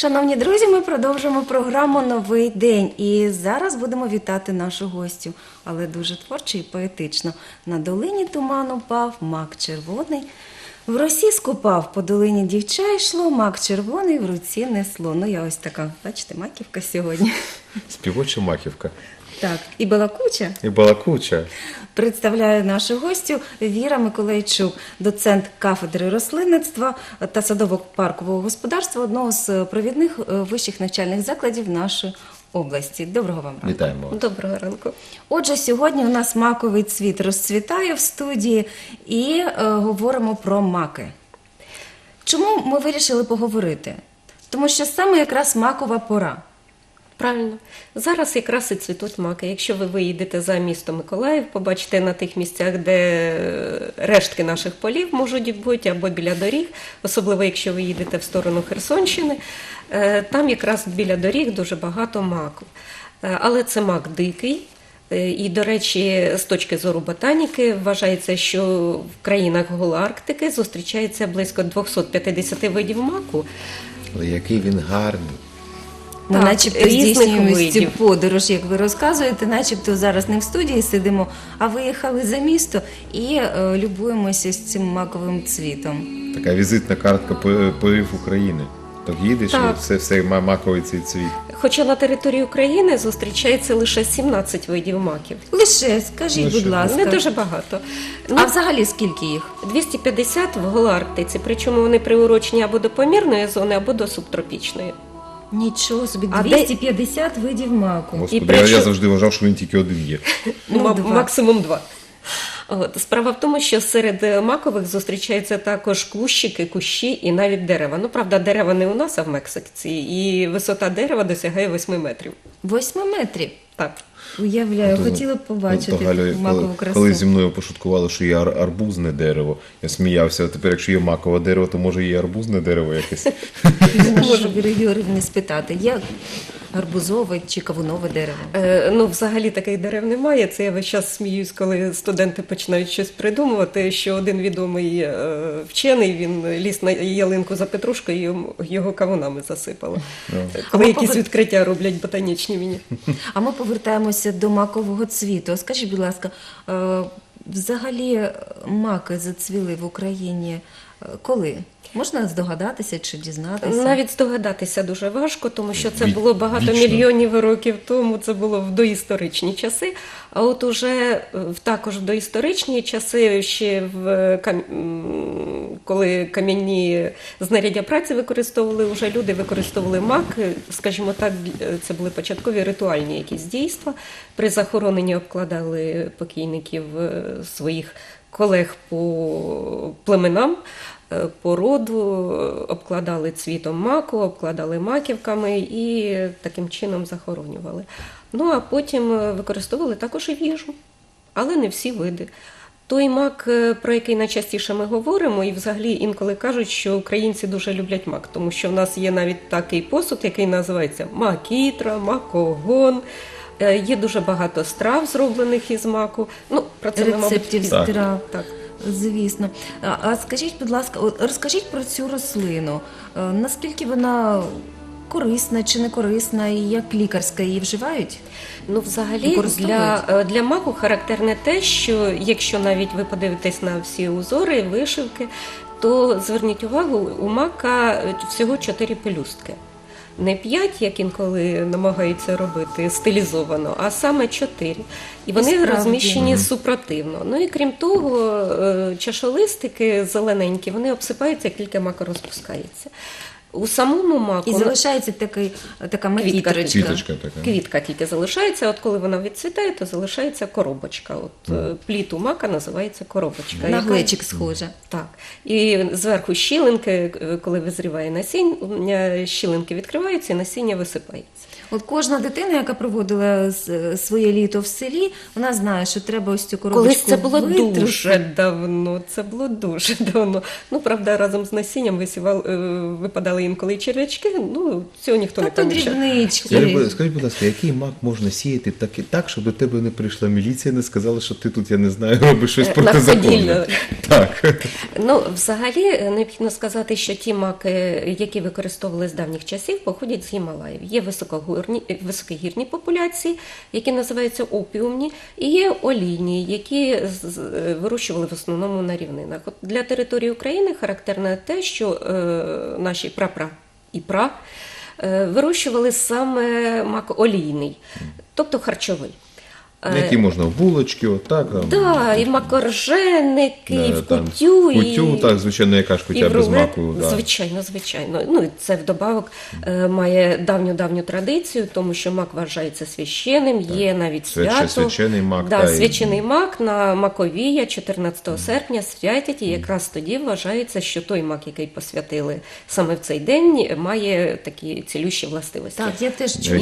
Шановні друзі, ми продовжуємо програму Новий день. І зараз будемо вітати нашу гостю, але дуже творчо і поетично. На долині туману пав мак червоний. В росі скупав по долині дівча йшло, мак червоний в руці несло. Ну, я ось така, бачите, маківка сьогодні. Співоча маківка Так, і балакуча. і балакуча. Представляю нашу гостю Віра Миколайчук, доцент кафедри рослинництва та садово-паркового господарства одного з провідних е, вищих навчальних закладів нашої області. Доброго вам ранку. Вітаємо. Доброго ранку. Отже, сьогодні у нас маковий цвіт розцвітає в студії і е, говоримо про маки. Чому ми вирішили поговорити? Тому що саме якраз макова пора. Правильно. Зараз якраз і цвітуть маки. Якщо ви виїдете за місто Миколаїв, побачите на тих місцях, де рештки наших полів можуть бути або біля доріг, особливо якщо ви їдете в сторону Херсонщини, е, там якраз біля доріг дуже багато маку. Е, Але це мак дикий. Е, І, до речі, з точки зору ботаніки вважається, що в країнах Голарктики зустрічається близько 250 видів маку. Але який він гарний. Ми Так, начебто здійснюємо цю подорож, як ви розказуєте, начебто зараз не в студії сидимо, а виїхали за місто і е, любуємося з цим маковим цвітом. Така візитна картка по- полів України. Так їдеш Так. і все, все маковий цей цвіт. Хоча на території України зустрічається лише 17 видів маків. Лише скажіть, Лише. будь ласка, Не дуже багато. Ну, а взагалі скільки їх? 250 в Голарктиці, причому вони приурочені або до помірної зони, або до субтропічної. Нічого собі, А де- 250 видів маку. Господи, при я, я чому- завжди вважав, що він тільки один є. Ну, Ма- два. максимум два. От, справа в тому, що серед е, макових зустрічаються також кущики, кущі і навіть дерева. Ну, правда, дерева не у нас, а в Мексиці, і висота дерева досягає 8 метрів. 8 метрів. Так. Уявляю, То- хотіла б побачити то, Галю, макову коли, красу. коли зі мною пошуткували, що є ар- арбузне дерево, я сміявся. А тепер, якщо є макове дерево, то може є арбузне дерево якесь. Можу Віри Юрівни спитати, гарбузове чи кавунове дерево? Е, ну, взагалі таких дерев немає. Це я весь час сміюсь, коли студенти починають щось придумувати. Що один відомий е, вчений він ліз на ялинку за петрушкою, і йому- його кавунами засипало. Коли якісь повер- відкриття роблять ботанічні мені. А ми повертаємося до макового цвіту. Скажіть, будь ласка, е, взагалі маки зацвіли в Україні коли? Можна здогадатися чи дізнатися? Навіть здогадатися дуже важко, тому що це було багато вічно. мільйонів років тому. Це було в доісторичні часи. А от уже е, також в доісторичні часи, ще в кам- коли кам'яні знаряддя праці використовували, вже люди використовували мак. е, Скажімо так, е, це були початкові ритуальні якісь дійства. При захороненні обкладали покійників своїх колег по племенам. е, По роду е, обкладали цвітом маку, обкладали маківками і таким чином захоронювали. Ну а потім е, використовували також і в їжу, але не всі види. Той мак, е, про який найчастіше ми говоримо, і взагалі інколи кажуть, що українці дуже люблять мак, тому що в нас є навіть такий посуд, який називається макітра, макогон. Е, Є дуже багато страв, зроблених із маку. Ну, про це Рецептів пізно. Так. страв. Так. Звісно. А, скажіть, будь ласка, розкажіть про цю рослину. Е, Наскільки вона корисна чи не корисна, і як лікарська її вживають? Ну, взагалі, для, е, для маку характерне те, що якщо навіть ви подивитесь на всі узори, вишивки, то зверніть увагу, у мака всього чотири пелюстки. Не п'ять, як інколи намагаються робити стилізовано, а саме чотири. І вони справді. розміщені супротивно. Ну і крім того, е, чашолистики зелененькі, вони обсипаються, як тільки мако розпускається. У самому маку І залишається такий, така Квітка. Квіточка така. Квітка тільки залишається, от коли вона відцвітає, то залишається коробочка. От mm. пліт у мака називається коробочка. На яка- глечик схоже. Так. І зверху щілинки, е, коли визріває насіння, щілинки відкриваються і насіння висипається. От кожна дитина, яка проводила своє літо в селі, вона знає, що треба ось цю коробочку Колись це було витрусити. дуже давно. Це було дуже давно. Ну правда, разом з насінням висівали, е, випадали інколи черв'ячки, ну цього ніхто Та не дрібнички. Скажіть, будь- скажіть, будь ласка, який мак можна сіяти так, так, щоб до тебе не прийшла міліція, не сказала, що ти тут, я не знаю, робиш щось Е, протизаконне. Так. Ну, взагалі, е, необхідно сказати, що ті маки, які використовували з давніх часів, походять з Гімалаїв. Є високогорні, е, високогірні популяції, які називаються опіумні, і є олійні, які вирощували в основному на рівнинах. От для території України характерне те, що е, наші прапра і пра е, вирощували саме мак олійний, тобто харчовий. Е, Які можна в булочки, отак. там. Да, і макорженики, і в там, кутю, Кутю, і... так, звичайно, яка ж І кутя в без маку. Да. звичайно, звичайно. Ну і це вдобавок е, має давню давню традицію, тому що мак вважається священним, є навіть свято. священий мак, да, та, і- свячений мак на Маковія 14 серпня святять, і якраз тоді вважається, що той мак, який посвятили саме в цей день, має такі цілющі властивості. Так, я теж що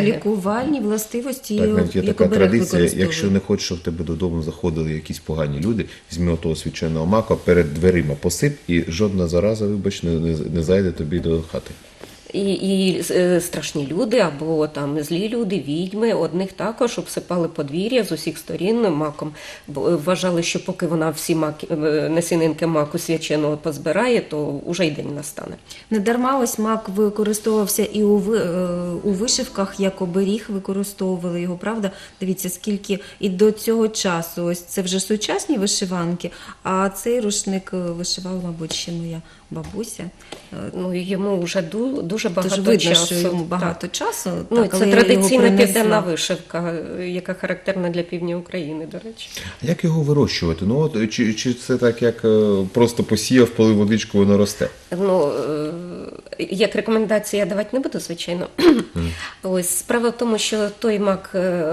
лікувальні властивості Так, навіть є така традиція, використовують. якщо не хочеш, щоб в тебе додому заходили якісь погані люди, візьми того свіченого мака, перед дверима посип, і жодна зараза, вибач, не, не зайде тобі до хати. І, і е, страшні люди або там злі люди, відьми, одних також обсипали подвір'я з усіх сторін маком. Е, вважали, що поки вона всі маки, е, насінинки маку свяченого позбирає, то уже й день настане. Не дарма ось мак використовувався і у, у вишивках, як оберіг використовували його, правда? Дивіться, скільки і до цього часу, ось це вже сучасні вишиванки, а цей рушник вишивала, мабуть, ще моя бабуся. Е, Ну йому вже ду- дуже багато Тож видно, часу. що йому Так. багато часу. Ну, так, це традиційна південна вишивка, яка характерна для півдня України, до речі. А Як його вирощувати? Ну от чи, чи це так, як е, просто посіяв, полив водичку, воно росте? Ну, е, як рекомендації я давати не буду, звичайно. Ось справа в тому, що той мак е,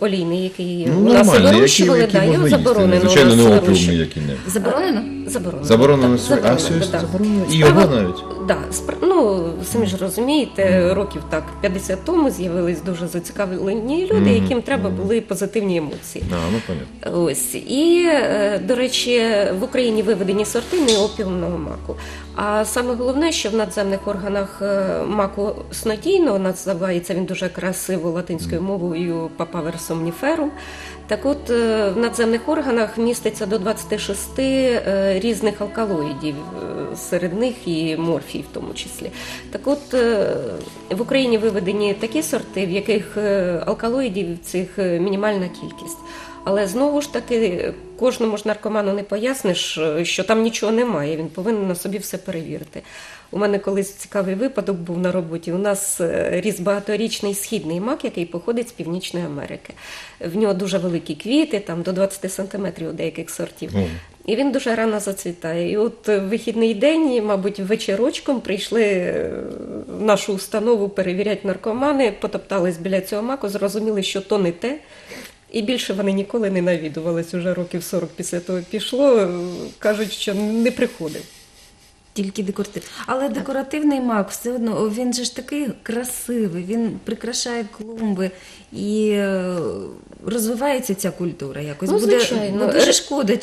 олійний, який Ну, у нас нормально, вирощували, які, да, його їсти. заборонено. Звичайно, не опіумний який не. Заборонено? Заборонено. Заборонено Так. А, заборонено, все, да. заборонено? І Справа- його навіть? Да, ну, самі ж розумієте, років так 50 тому з'явились дуже зацікавлені люди, яким треба були позитивні емоції. А, ну понятно. Ось і е, до речі, в Україні виведені сорти неопіумного маку. А саме головне, що в надземних органах е, маку снодійного називається він дуже красиво латинською мовою папавер сомніферум. Так от е, в надземних органах міститься до 26 е, різних алкалоїдів, серед них і морфій в тому числі. Так от е, в Україні виведені такі сорти, в яких е, алкалоїдів цих е, мінімальна кількість. Але знову ж таки, кожному ж наркоману не поясниш, що там нічого немає. Він повинен на собі все перевірити. У мене колись цікавий випадок був на роботі. У нас ріс багаторічний східний мак, який походить з Північної Америки. В нього дуже великі квіти, там до 20 сантиметрів у деяких сортів. О. І він дуже рано зацвітає. І от е, вихідний день, мабуть, вечірочком прийшли е, в нашу установу перевіряти наркомани, потоптались біля цього маку, зрозуміли, що то не те. І більше вони ніколи не навідувались. Уже років 40 після того пішло. Кажуть, що не приходив. Тільки декоративний. Але декоративний мак все одно він же ж такий красивий, він прикрашає клумби і е, розвивається ця культура якось. Ну, буде, звичайно. дуже шкода,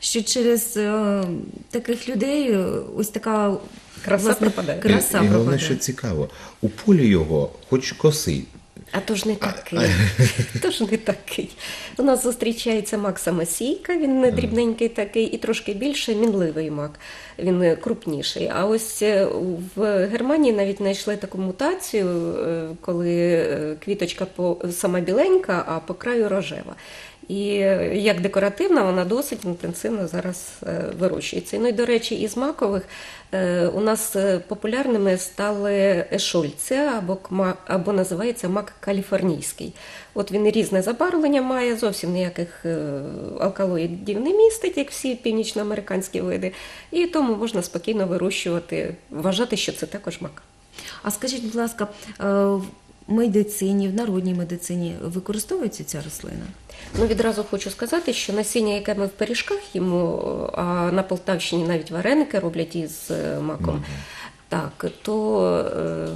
що через е, таких людей е, ось така Краса пропадає. Краса і, і головне, пропадає. що цікаво, у полі його хоч коси. А то ж не такий. То ж не такий. У нас зустрічається мак самосійка, він не дрібненький такий, і трошки більше мінливий мак. Він е, крупніший. А ось е, в Германії навіть знайшли таку мутацію, е, коли квіточка по сама біленька, а по краю рожева. І як декоративна, вона досить інтенсивно зараз е, вирощується. Ну і до речі, із макових е, у нас е, популярними стали ешольці або, або називається мак каліфорнійський. От він різне забарвлення має, зовсім ніяких алкалоїдів не містить, як всі північноамериканські види. І тому можна спокійно вирощувати, вважати, що це також мак. А скажіть, будь ласка, медицині, в народній медицині використовується ця рослина? Ну, відразу хочу сказати, що насіння, яке ми в пиріжках їмо, а на Полтавщині навіть вареники роблять із е, маком. Так, то е,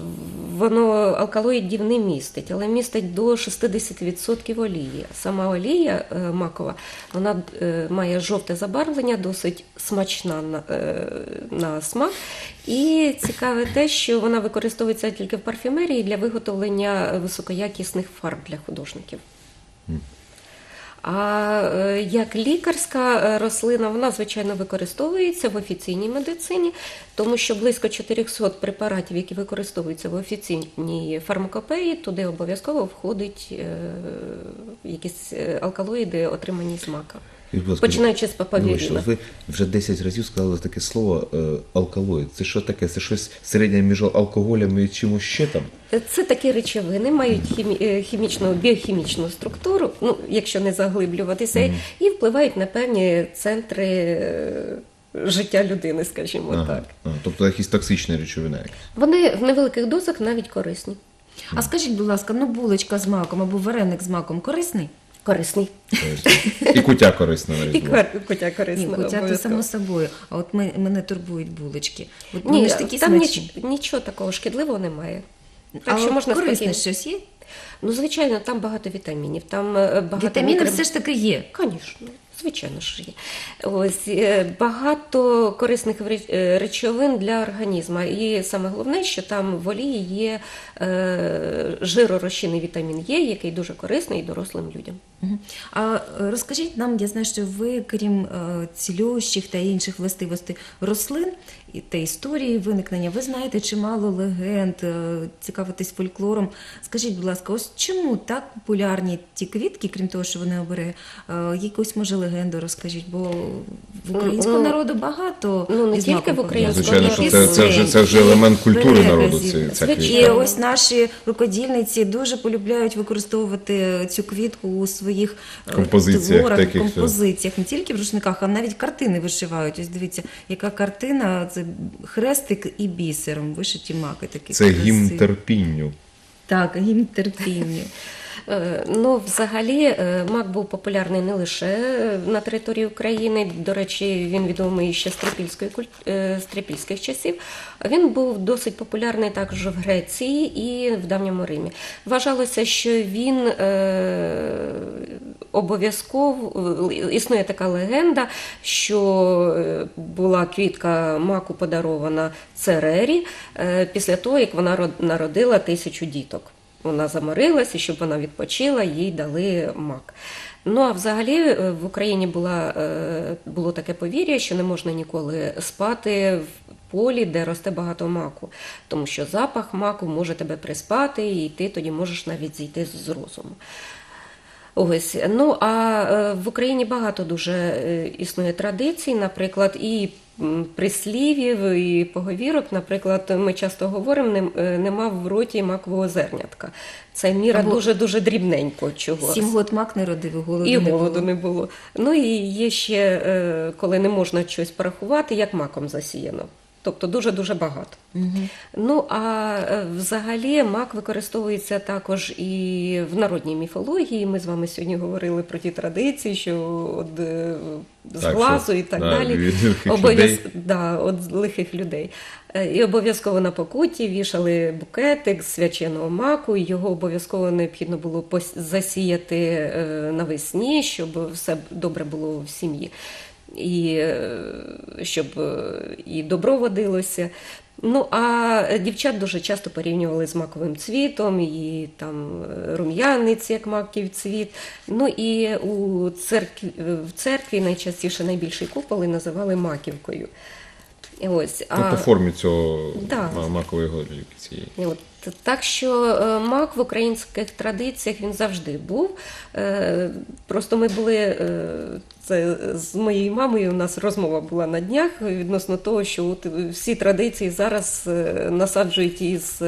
воно алкалоїдів не містить, але містить до 60% олії. Сама олія е, макова вона е, має жовте забарвлення, досить смачна на, на смак. І цікаве те, що вона використовується тільки в парфюмерії для виготовлення високоякісних фарб для художників. А як лікарська рослина, вона звичайно використовується в офіційній медицині, тому що близько 400 препаратів, які використовуються в офіційній фармакопеї, туди обов'язково входить е, якісь е, алкалоїди, отримані з мака. Ласка, Починаючи з папавіріна. Ви вже 10 разів сказали таке слово е, алкалоїд. Це що таке? Це щось середнє між алкоголем і чимось ще там? Це такі речовини, мають хімі- хімічну, біохімічну структуру, ну, якщо не заглиблюватися, і впливають на певні центри життя людини, скажімо Ага. так. А, тобто якісь токсичні речовини. Вони в невеликих дозах навіть корисні. А скажіть, будь ласка, ну булочка з маком або вареник з маком корисний? Корисний. Тобто, І куття корисна на І різдво. квар- котя корисна. Ні, хоча то само собою. А от ми, мене турбують булочки. От Ні, вони ж такі там смачні. ніч, нічого такого шкідливого немає. Так а що можна корисне спокійно. щось є? Ну, звичайно, там багато вітамінів. Там е, багато Вітаміни мікро- все ж таки є. Звісно, звичайно ж є. Ось е, багато корисних е, речовин для організму. І саме головне, що там в олії є е, жиророзчинний вітамін Е, який дуже корисний дорослим людям. А розкажіть нам, я знаю, що ви, крім цілющих та інших властивостей рослин та історії виникнення, ви знаєте чимало легенд, е, цікавитесь фольклором. Скажіть, будь ласка, ось чому так популярні ті квітки, крім того, що вони обереги? Е, Якусь може легенду розкажіть, бо в українського Ну, народу багато ну, не тільки в українському пов'язано. Звичайно, що народу. це, це, вже, це вже елемент культури народу. Це, ця Звичайно. І ось наші рукодільниці дуже полюбляють використовувати цю квітку у своїх е, Композиціях творах, таких, композиціях, не тільки в рушниках, а навіть картини вишивають. Ось дивіться, яка картина це хрестик і бісером. Вишиті маки такі. Це гімн терпінню. Так, гімн терпіння. Е, Ну, взагалі, е, мак був популярний не лише на території України. До речі, він відомий ще з трипільської куль- е, з трипільських часів. Він був досить популярний також в Греції і в давньому Римі. Вважалося, що він е, обов'язково існує така легенда, що е, була квітка маку подарована Церері е, після того, як вона народила тисячу діток. Вона заморилася, щоб вона відпочила, їй дали мак. Ну а взагалі е, в Україні була, е, було таке повір'я, що не можна ніколи спати в полі, де росте багато маку, тому що запах маку може тебе приспати, і ти тоді можеш навіть зійти з розуму. Ось ну а е, в Україні багато дуже е, існує традицій, наприклад, і м, прислів'їв, і поговірок. Наприклад, ми часто говоримо, не, е, нема в роті макового зернятка. Це міра Або дуже дуже дрібненько чогось. Сім год мак не родив, голоду І не голоду було. не було. Ну і є ще, коли не можна щось порахувати, як маком засіяно. Тобто дуже-дуже багато. Мгм. Ну а е, взагалі мак використовується також і в народній міфології. Ми з вами сьогодні говорили про ті традиції, що от, е, з Так, глазу що, і так да, далі. Обов'яз- людей. Да, от лихих людей. Е, І обов'язково на покуті вішали букетик з свяченого маку, і його обов'язково необхідно було засіяти навесні, щоб все добре було в сім'ї. І щоб е, і добро водилося. Ну а дівчат дуже часто порівнювали з маковим цвітом, і там е, рум'яниць, як маків цвіт. Ну і у церкві в церкві найчастіше найбільший купол і називали маківкою. Ось Ну, по формі цього Да. макової голівки цієї. От, так що е, мак в українських традиціях він завжди був. Е, Просто ми були е, це з моєю мамою. У нас розмова була на днях відносно того, що от всі традиції зараз насаджують із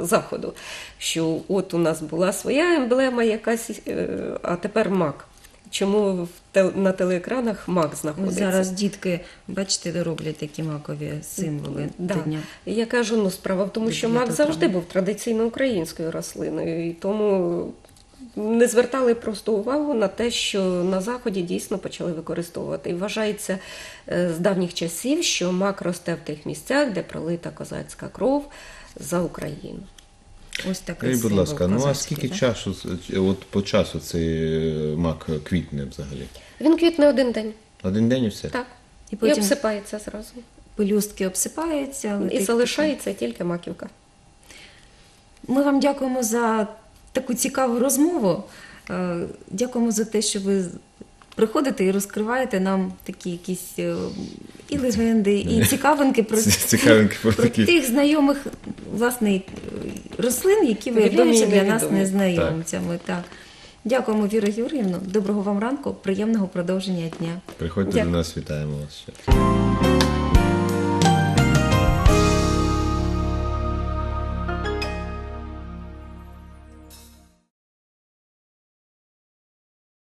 заходу. Що от у нас була своя емблема якась, а тепер мак. Чому на телеекранах мак знаходиться? зараз дітки, бачите, роблять такі макові символи Да. дня. Я кажу, ну справа в тому, що 9 мак завжди був традиційно українською рослиною, і тому не звертали просто увагу на те, що на заході дійсно почали використовувати. І вважається е, з давніх часів, що мак росте в тих місцях, де пролита козацька кров за Україну. Ось такий будь ласка, ну а скільки так? часу, от по часу цей е, мак квітне взагалі? Він квітне один день, Один день і все? так. І І, обсипається зразу. Пелюстки обсипаються. І залишається тільки маківка. Ми вам дякуємо за таку цікаву розмову. Е, Дякуємо за те, що ви приходите і розкриваєте нам такі якісь е, і легенди, і цікавинки про, Ці- цікавинки про про тих знайомих власне е, рослин, які виявляються для нас незнайомцями. незнайомцями. Так. Дякуємо, Віра Юріївна. Доброго вам ранку, приємного продовження дня. Приходьте Дякую. до нас, вітаємо вас ще.